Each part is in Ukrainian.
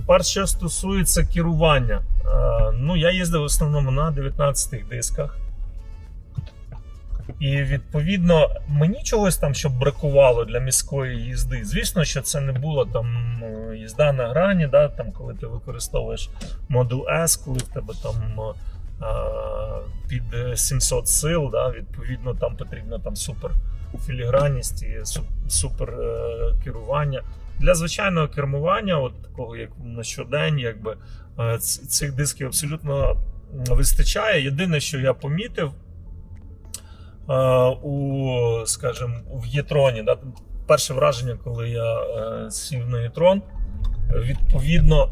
Тепер, що стосується керування. Е, Ну, я їздив в основному на 19 дисках. І відповідно мені чогось там, щоб бракувало для міської їзди. Звісно, що це не було там ну, їзда на грані, да, там, коли ти використовуєш Model S, коли в тебе там е, під 700 сил, да, відповідно, там потрібна там супер філігранність і супер е, керування. Для звичайного кермування, от такого як на щодень, якби е, цих дисків абсолютно вистачає. Єдине, що я помітив е, у, скажімо, в Єтроні, да, перше враження, коли я сів на Єтрон, відповідно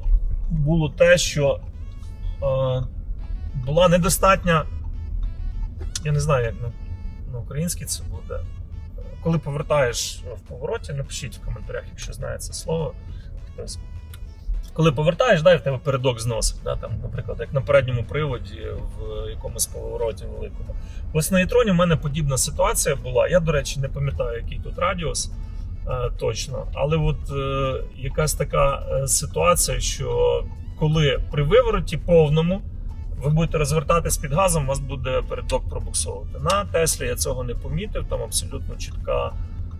було те, що була недостатня, я не знаю, як на, на українській це буде. Коли повертаєш в повороті, напишіть в коментарях, якщо знає це слово. хтось. Коли повертаєш, да, в тебе передок зносить, да, там, наприклад, як на передньому приводі в якомусь повороті великому. Ось на Єтроні в мене подібна ситуація була. Я, до речі, не пам'ятаю, який тут радіус е, точно. Але от е, якась така е, ситуація, що коли при вивороті повному ви будете розвертатись під газом, вас буде передок пробуксовувати. На Теслі я цього не помітив, там абсолютно чітка,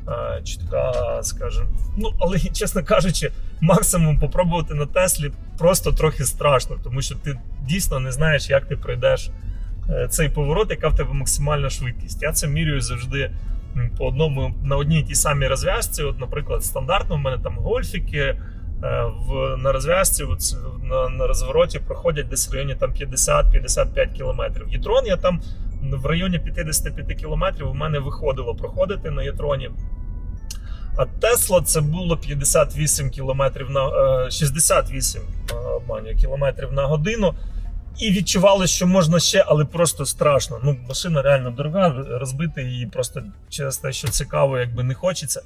е, чітка, скажімо, ну але чесно кажучи, максимум попробувати на Теслі просто трохи страшно, тому що ти дійсно не знаєш, як ти пройдеш е, цей поворот, яка в тебе максимальна швидкість. Я це міряю завжди по одному на одній тій самій розв'язці. От, наприклад, стандартно в мене там гольфіки. Е, В, на розв'язці от, на, на розвороті проходять десь в районі там 50-55 кілометрів. Ятрон я там в районі 55 кілометрів у мене виходило проходити на Єтроні. А Тесла це було 58 кілометрів на е, 68 обманю, кілометрів на годину. І відчували, що можна ще, але просто страшно. Ну, машина реально дорога, розбити її просто через те, що цікаво, якби не хочеться.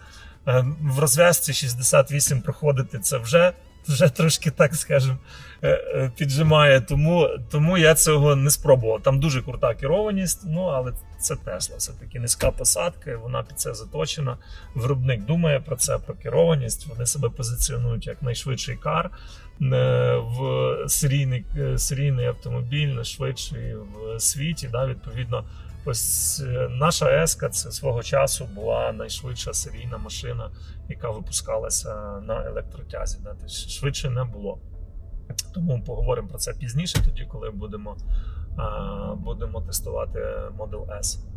Е, В розв'язці 68 проходити це вже, вже трошки, так скажемо, е, е, піджимає. Тому, тому я цього не спробував. Там дуже крута керованість, ну але це Тесла. Все таки низька посадка, вона під це заточена. Виробник думає про це, про керованість. Вони себе позиціонують як найшвидший кар в серійний, е, серійний автомобіль, найшвидший в світі. Да, відповідно, ось е, наша еска це свого часу була найшвидша серійна машина, яка випускалася на електротязі. Да, тобто швидше не було. Тому поговоримо про це пізніше, тоді, коли будемо, будемо тестувати Model S.